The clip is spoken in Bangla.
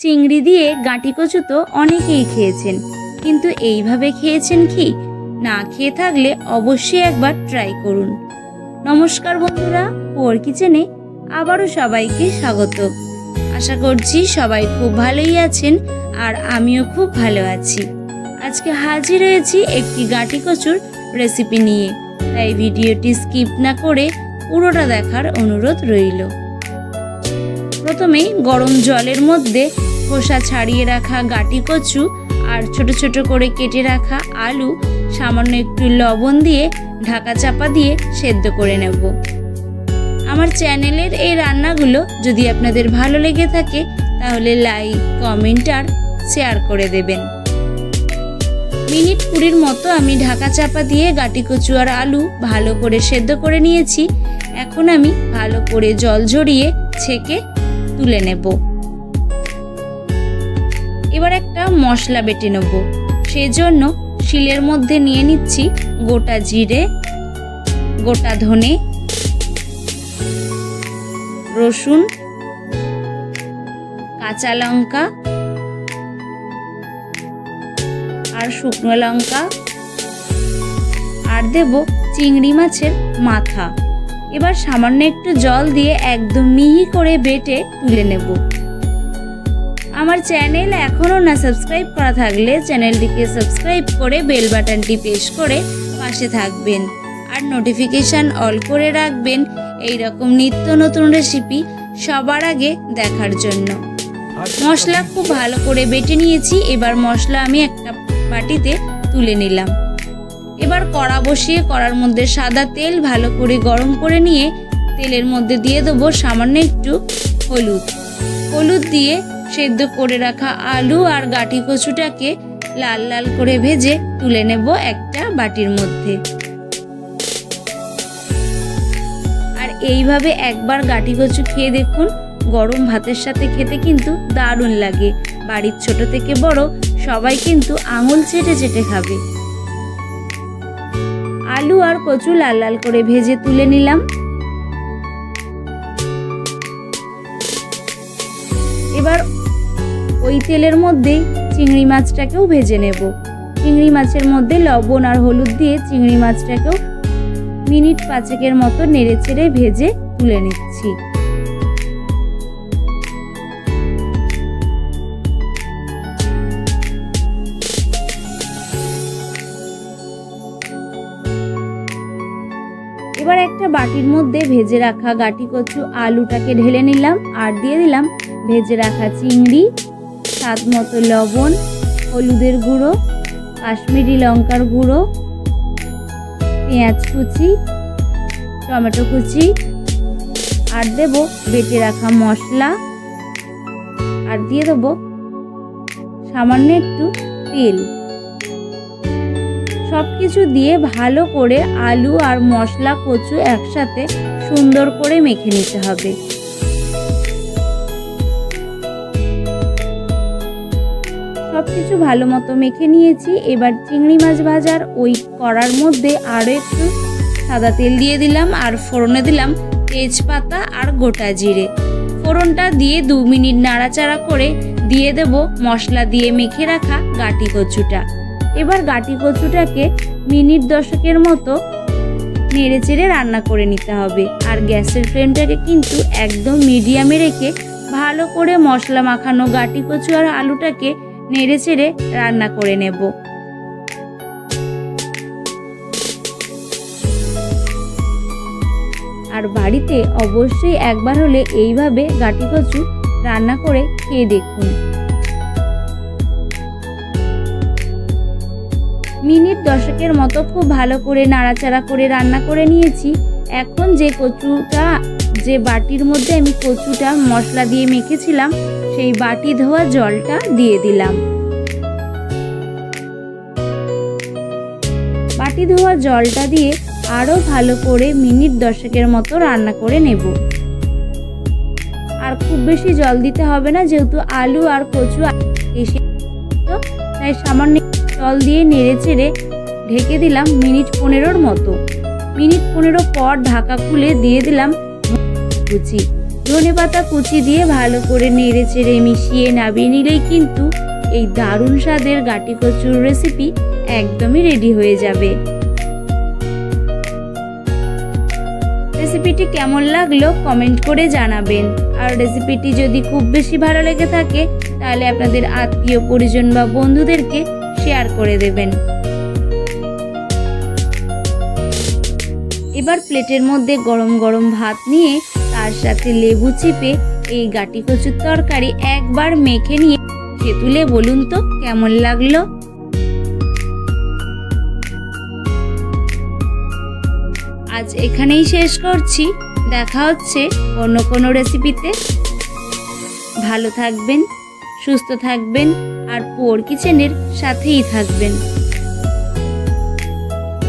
চিংড়ি দিয়ে গাঁটি কচু তো অনেকেই খেয়েছেন। কিন্তু এইভাবে খেয়েছেন কি? না খেয়ে থাকলে অবশ্যই একবার ট্রাই করুন। নমস্কার বন্ধুরা, পোর কিচেনে আবারও সবাইকে স্বাগত। আশা করছি সবাই খুব ভালোই আছেন আর আমিও খুব ভালো আছি। আজকে হাজির হয়েছি একটি গাঁটি কচুর রেসিপি নিয়ে। তাই ভিডিওটি স্কিপ না করে পুরোটা দেখার অনুরোধ রইল। প্রথমেই গরম জলের মধ্যে খোসা ছাড়িয়ে রাখা গাটি কচু আর ছোট ছোট করে কেটে রাখা আলু, সামান্য একটু লবণ দিয়ে ঢাকা চাপা দিয়ে সেদ্ধ করে নেব। আমার চ্যানেলের এই রান্নাগুলো যদি আপনাদের ভালো লেগে থাকে, তাহলে লাইক, কমেন্ট আর শেয়ার করে দেবেন। মিনিট কুড়ির মতো আমি ঢাকা চাপা দিয়ে গাটি কচু আর আলু ভালো করে সেদ্ধ করে নিয়েছি। এখন আমি ভালো করে জল ঝরিয়ে ছেঁকে তুলে নেব। এবার একটা মশলা বেটে নেব। সেজন্য শিলের মধ্যে নিয়ে নিচ্ছি গোটা জিরে, গোটা ধনে, রসুন, কাঁচা লঙ্কা আর শুকনো লঙ্কা আর দেব চিংড়ি মাছের মাথা। এবার সামান্য একটু জল দিয়ে একদম মিহি করে বেটে তুলে নেব। আমার চ্যানেল এখনও না সাবস্ক্রাইব করা থাকলে চ্যানেলটিকে সাবস্ক্রাইব করে বেল বাটনটি প্রেস করে পাশে থাকবেন। আর নোটিফিকেশান অল করে রাখবেন এই রকম নিত্য নতুন রেসিপি সবার আগে দেখার জন্য। মশলা খুব ভালো করে বেটে নিয়েছি, এবার মশলা আমি একটা বাটিতে তুলে নিলাম। এবার কড়া বসিয়ে কড়ার মধ্যে সাদা তেল ভালো করে গরম করে নিয়ে তেলের মধ্যে দিয়ে দেবো সামান্য একটু হলুদ। হলুদ দিয়ে সেদ্ধ করে রাখা আলু আর গাঁটি কচুটাকে লাল লাল করে ভেজে তুলে নেব একটা বাটির মধ্যে। আর এইভাবে একবার গাঁটি কচু খেয়ে দেখুন, গরম ভাতের সাথে খেতে কিন্তু দারুণ লাগে। বাড়ির ছোট থেকে বড় সবাই কিন্তু আঙুল চেটে চেটে খাবে। আলু আর কচু লাল লাল করে ভেজে তুলে নিলাম। এবার ওই তেলের মধ্যেই চিংড়ি মাছটাকেও ভেজে নেব। চিংড়ি মাছের মধ্যে লবণ আর হলুদ দিয়ে চিংড়ি মাছটাকেও মিনিট পাঁচেকের মতো নেড়ে চেড়ে ভেজে তুলে নিচ্ছি। এবার একটা বাটির মধ্যে ভেজে রাখা গাটি কচু আলুটাকে ঢেলে নিলাম আর দিয়ে দিলাম ভেজে রাখা চিংড়ি, স্বাদ মতো লবণ, হলুদের গুঁড়ো, কাশ্মীরি লঙ্কার গুঁড়ো, পেঁয়াজ কুচি, টমেটো কুচি আর দেব বেটে রাখা মশলা। আর দিয়ে দেবো সামান্য একটু তেল। সব কিছু দিয়ে ভালো করে আলু আর মশলা কচু একসাথে সুন্দর করে মেখে নিতে হবে। সব কিছু ভালো মতো মেখে নিয়েছি। এবার চিংড়ি মাছ ভাজার ওই কড়ার মধ্যে আরও একটু সাদা তেল দিয়ে দিলাম আর ফোড়নে দিলাম তেজপাতা আর গোটা জিরে। ফোড়নটা দিয়ে দু মিনিট নাড়াচাড়া করে দিয়ে দেব মশলা দিয়ে মেখে রাখা গাটি কচুটা। এবার গাটি কচুটাকে মিনিট দশকের মতো নেড়ে চেড়ে রান্না করে নিতে হবে। আর গ্যাসের ফ্লেমটাকে কিন্তু একদম মিডিয়ামে রেখে ভালো করে মশলা মাখানো গাটি কচু আর আলুটাকে নেড়ে চেড়ে রান্না করে নেব। আর বাড়িতে অবশ্যই একবার হলে এইভাবে গাটি কচু রান্না করে খেয়ে দেখুন। মিনিট দশকের মতো খুব ভালো করে নাড়াচাড়া করে রান্না করে নিয়েছি। এখন যে কচুটা যে বাটির মধ্যে আমি কচুটা মশলা দিয়ে মেখেছিলাম, সেই বাটি ধোয়া জলটা দিয়ে দিলাম। বাটি ধোয়া জলটা দিয়ে আরও ভালো করে মিনিট দশেকের মতো রান্না করে নেব। আর খুব বেশি জল দিতে হবে না, যেহেতু আলু আর কচু তাই সামান্য জল দিয়ে নেড়ে চেড়ে ঢেকে দিলাম মিনিট পনেরোর মতো। মিনিট পনেরো পর ঢাকা খুলে দিয়ে দিলাম কুচি। ধনে পাতা কুচি দিয়ে ভালো করে নেড়ে চেড়ে মিশিয়ে নাবিয়ে নিলেই কিন্তু এই দারুণ স্বাদের গাটি কচুর রেসিপি একদমই রেডি হয়ে যাবে। রেসিপিটি কেমন লাগল কমেন্ট করে জানাবেন। আর রেসিপিটি যদি খুব বেশি ভালো লেগে থাকে, তাহলে আপনাদের আত্মীয়, পরিজন বা বন্ধুদেরকে শেয়ার করে দেবেন। এবার প্লেটের মধ্যে গরম গরম ভাত নিয়ে তার সাথে লেবু চেপে এই গাটি কচুর তরকারি একবার মেখে নিয়ে খেয়ে তুলে বলুন তো কেমন লাগল? আজ এখানেই শেষ করছি। দেখা হচ্ছে অন্য কোনো রেসিপিতে। ভালো থাকবেন, সুস্থ থাকবেন, আর পোর কিচেনের সাথেই থাকবেন।